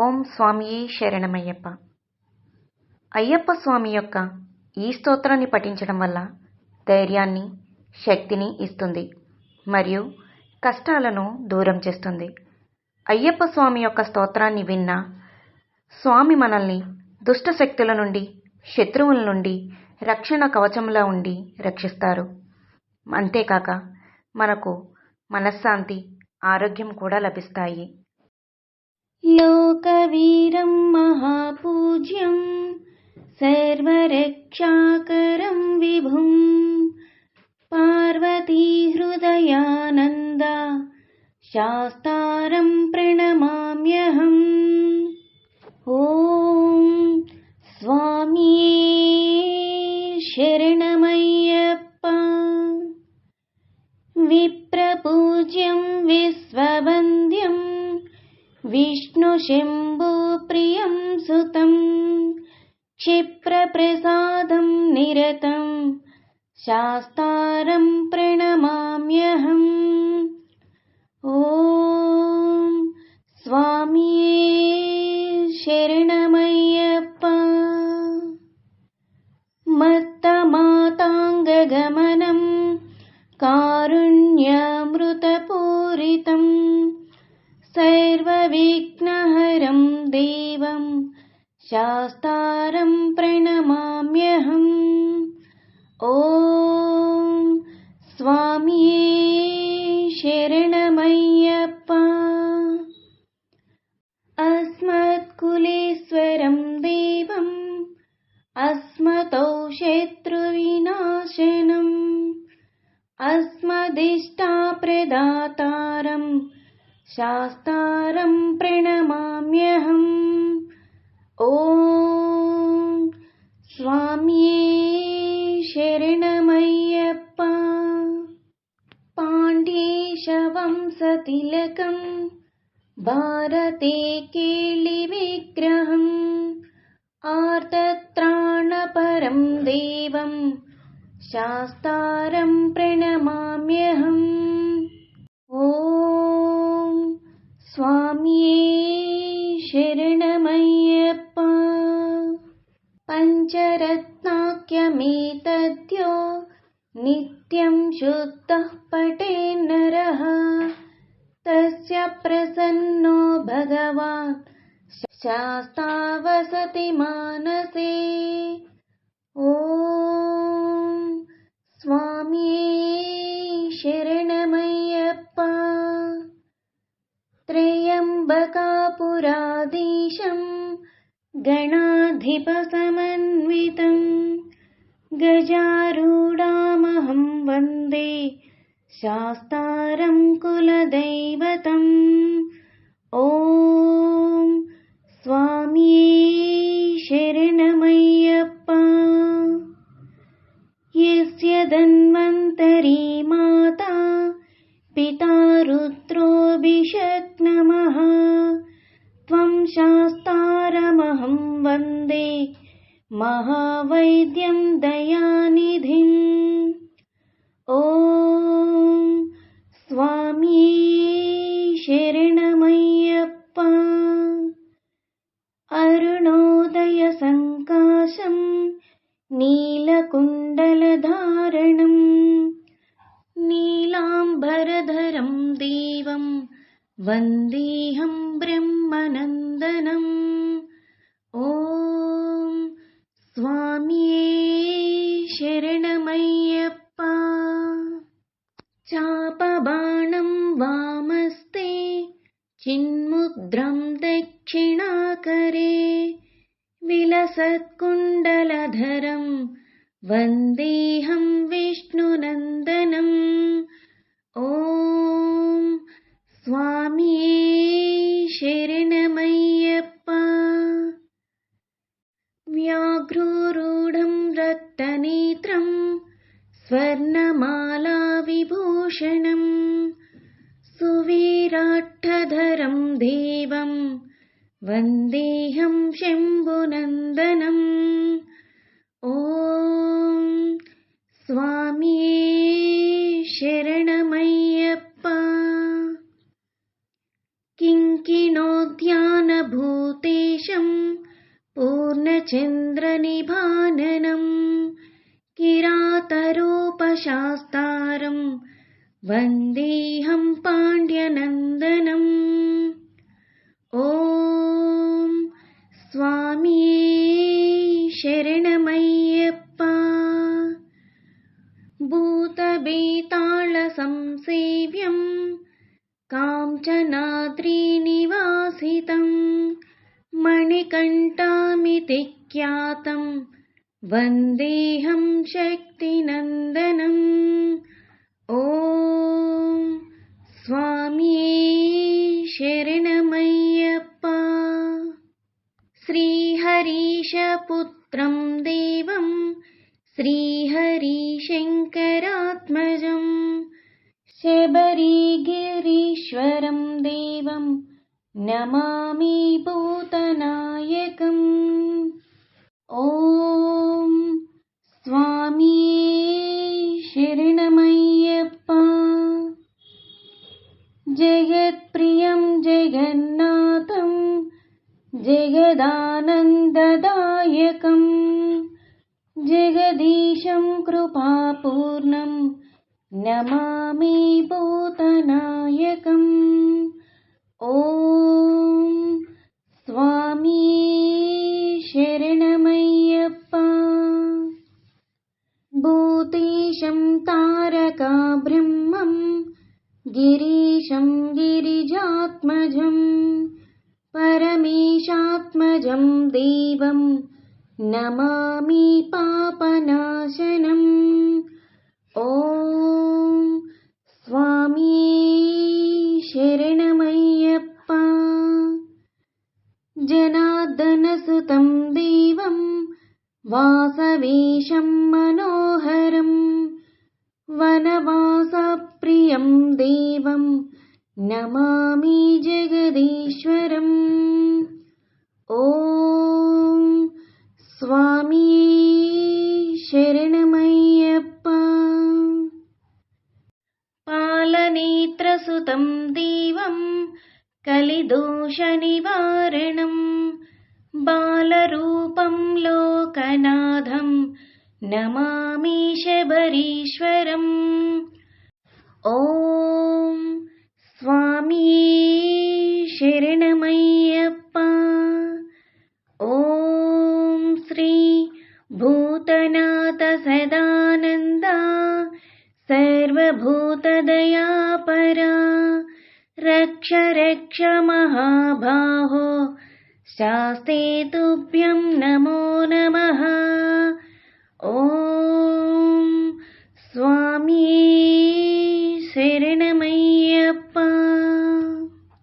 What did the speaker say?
ఓం స్వామియే శరణమయ్యప్ప. అయ్యప్ప స్వామి యొక్క ఈ స్తోత్రాన్ని పఠించడం వల్ల ధైర్యాన్ని శక్తిని ఇస్తుంది మరియు కష్టాలను దూరం చేస్తుంది. అయ్యప్ప స్వామి యొక్క స్తోత్రాన్ని విన్న స్వామి మనల్ని దుష్ట శక్తుల నుండి శత్రువుల నుండి రక్షణ కవచంలా ఉండి రక్షిస్తారు. అంతేకాక మనకు మనశ్శాంతి ఆరోగ్యం కూడా లభిస్తాయి. 又该 क्षिप्रप्रसादं निरतं शास्तारं प्रणमाम्यहम्। ॐ स्वामिये शास्तारं प्रणमाम्यहम्। ॐ स्वामिये शरणमय्यप्पा। अस्मत्कुलेश्वरं देवम्। अस्मतौ शत्रुविनाशनम्। अस्मदिष्टाप्रदातारम्। शास्तारं प्रणमाम्यहम् ॐ स्वामिये शरणमय्यप्पा पाण्डेशवंसतिलकं भारते केलिविग्रहम् आर्तत्राणपरं देवं शास्तारं प्रणमाम्यहम्। ॐ स्वामिये शरणमय्यप्पा पञ्चरत्नाख्यमेतद्यो नित्यं शुद्धः पठेन्नरः तस्य प्रसन्नो भगवान् शास्तावसति मानसे। ॐ स्वामिये शरणमय्यप्पा। त्र्यम्बकापुराधीशं गजारूढामहं वन्दे शास्तारं कुलदैवतम्। ॐ स्वामिये शरणमय्यप्पा। यस्य धन्वन्तरी महावैद्यं दयानिधिम्। ॐ स्वामिये शरणमय्यप्पा। अरुणोदयसङ्काशं नीलकुण्डलधारणम् नीलाम्बरधरं देवं वन्देऽहं ब्रह्मनन्दनम्। ॐ स्वामिये शरणमय्यप्पा। चापबाणं वामस्ते चिन्मुद्रं दक्षिणाकरे। विलसत्कुण्डलधरं वन्देऽहं स्वर्णमालाविभूषणम् सुवीराट्टधरं देवं वन्देऽहं शम्भुनन्दनम् किरातरूपशास्तारम् वन्देऽहं पाण्ड्यनन्दनम्। ॐ स्वामिये शरणमय्यप्पा। भूतबेताళसंसेव्यम् काञ्चनाद्रिनिवासितम्। मणिकण्ठामिति ख्यातम् वन्देऽहं शक्तिनन्दनम्। ॐ स्वामिये शरणमय्यप्पा। श्रीहरीशपुत्रं देवं श्रीहरिशङ्करात्मजम् शबरीगिरीश्वरं देवं नमामि भूतनायकम् जगत्प्रियं जगन्नाथं जगदानन्ददायकम् जगदीशं कृपापूर्णं नमामि भूतनायकम् गिरिजात्मजम् परमेशात्मजं देवं नमामि पापनाशनम् ॐ स्वामिये शरणमय्यप्पा जनार्दनसुतं देवं वासवेशं नमामि जगदीश्वरम्। ॐ स्वामिये शरणमय्यप्पा। पालनेत्रसुतं देवं कलिदोषनिवारणम् बालरूपं लोकनाथं नमामि शबरीश्वरम्। ॐ स्वामिये शरणमय्यप्पा। ॐ श्री भूतनाथ सदानन्दा। सर्वभूतदयापरा। रक्ष रक्ष महाबाहो। शास्ते तुभ्यं नमो। नमः